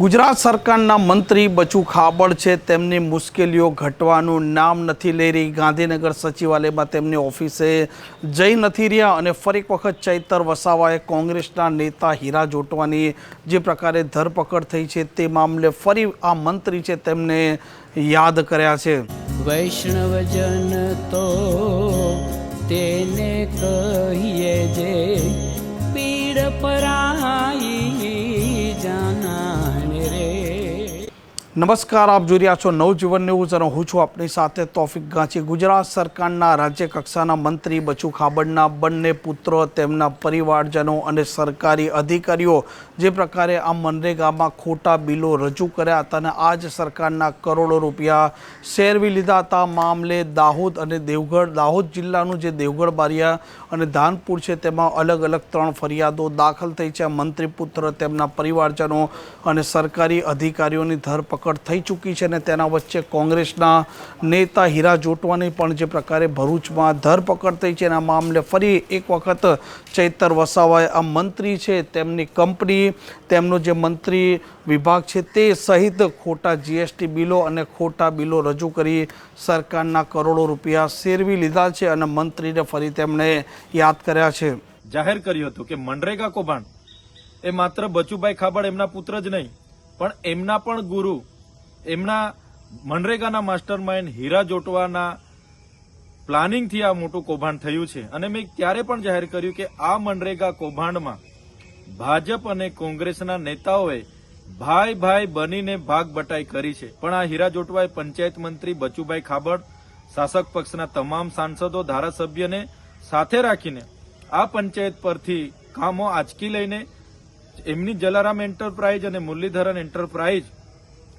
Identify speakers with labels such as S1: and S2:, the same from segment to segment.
S1: ગુજરાત સરકારના મંત્રી બચુ ખાબડ છે. તેમની મુશ્કેલીઓ ઘટવાનું નામ નથી લઈ રહી. ગાંધીનગર સચિવાલયમાં તેમની ઓફિસે જઈ નથી રહ્યા અને ફરી વખત ચૈતર વસાવાએ કોંગ્રેસના નેતા હીરા જોટવાની જે પ્રકારે ધરપકડ થઈ છે તે મામલે ફરી આ મંત્રી છે તેમને યાદ કર્યા છે.
S2: વૈષ્ણવજન તો તેને કહીએ
S1: નમસ્કાર, આપ જોઈ રહ્યા છો નવજીવન ન્યૂઝ અને હું છું આપની સાથે તોફિક ગાંચી. ગુજરાત સરકારના રાજ્ય કક્ષાના મંત્રી બચુ ખાબડના બંને પુત્રો, તેમના પરિવારજનો અને સરકારી અધિકારીઓ જે પ્રકારે આ મનરેગામાં ખોટા બિલો રજૂ કર્યા હતા અને આ જ સરકારના કરોડો રૂપિયા શેરવી લીધા હતા. મામલે દાહોદ અને દેવગઢ, દાહોદ જિલ્લાનું જે દેવગઢ બારિયા અને ધાનપુર છે તેમાં અલગ અલગ ત્રણ ફરિયાદો દાખલ થઈ છે. મંત્રી પુત્ર, તેમના પરિવારજનો અને સરકારી અધિકારીઓની ધરપકડ થઈ ચૂકી છે અને તેના વચ્ચે કોંગ્રેસના નેતા હીરા જોટવાની પણ જે પ્રકારે ભરૂચમાં ધરપકડ થઈ છે, એના મામલે ફરી એક વખત ચૈતર વસાવાએ આ મંત્રી છે, તેમની કંપની, તેમનો જે મંત્રી વિભાગ છે તે સહિત ખોટા જીએસટી બિલો અને ખોટા બિલો રજૂ કરી સરકારના કરોડો રૂપિયા શેરવી લીધા છે અને મંત્રીને ફરી તેમણે યાદ કર્યા છે.
S3: જાહેર કર્યું હતું કે મનરેગા કૌભાંડ એ માત્ર બચુભાઈ ખાબડ એમના પુત્ર જ નહીં, પણ એમના પણ ગુરુ એમના મનરેગાના માસ્ટર માઇન્ડ હીરા જોટવાના પ્લાનિંગથી આ મોટું કૌભાંડ થયું છે. અને મેં ત્યારે પણ જાહેર કર્યું કે આ મનરેગા કૌભાંડમાં ભાજપ અને કોંગ્રેસના નેતાઓએ ભાઈ ભાઈ બનીને ભાગ બટાઈ કરી છે. પણ આ હીરા જોટવાએ પંચાયત મંત્રી બચુભાઈ ખાબડ, શાસક પક્ષના તમામ સાંસદો, ધારાસભ્યને સાથે રાખીને આ પંચાયત પરથી કામો આંચકી લઈને એમની જલારામ એન્ટરપ્રાઇઝ અને મુરલીધરન એન્ટરપ્રાઇઝ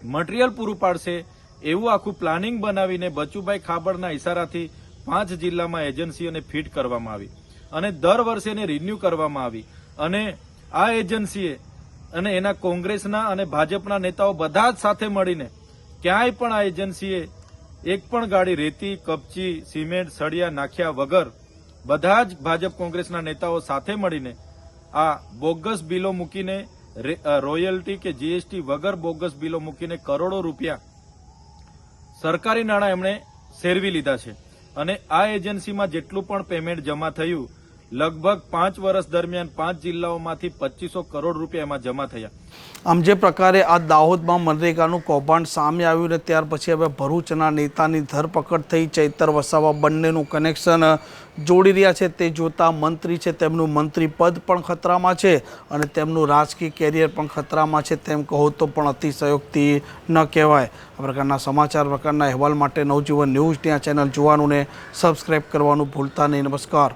S3: મટીરીયલ પૂરું પાડશે એવું આખું પ્લાનિંગ બનાવીને બચુભાઈ ખાબડના ઇશારાથી પાંચ જિલ્લામાં એજન્સીઓને ફિટ કરવામાં આવી અને દર વર્ષે એને રિન્યુ કરવામાં આવી. અને આ એજન્સીએ અને એના કોંગ્રેસના અને ભાજપના નેતાઓ બધા જ સાથે મળીને ક્યાંય પણ આ એજન્સીએ એક પણ ગાડી રેતી, કપચી, સિમેન્ટ, સળિયા નાખ્યા વગર બધા જ ભાજપ કોંગ્રેસના નેતાઓ સાથે મળીને આ બોગસ બિલો મૂકીને રોયલ્ટી કે જીએસટી વગર બોગસ બિલો મૂકીને કરોડો રૂપિયા સરકારી નાણાં એમણે શેરવી લીધા છે. અને આ એજન્સીમાં જેટલું પણ પેમેન્ટ જમા થયું લગભગ પાંચ વર્ષ દરમિયાન પાંચ જિલ્લાઓમાંથી પચીસો કરોડ રૂપિયા એમાં જમા થયા.
S1: આમ જે પ્રકારે આ દાહોદમાં મનરેગાનું કૌભાંડ સામે આવ્યું ને ત્યાર પછી હવે ભરૂચના નેતાની ધરપકડ થઈ, ચૈતર વસાવા બંનેનું કનેક્શન જોડી રહ્યા છે. તે જોતા મંત્રી છે, તેમનું મંત્રી પદ પણ ખતરામાં છે અને તેમનું રાજકીય કેરિયર પણ ખતરામાં છે. તેમ કહો તો પણ અતિશયોક્તિ ન કહેવાય. આ પ્રકારના સમાચાર પ્રકારના અહેવાલ માટે નવજીવન ન્યૂઝની આ ચેનલ જોવાનું ને સબસ્ક્રાઈબ કરવાનું ભૂલતા નહીં. નમસ્કાર.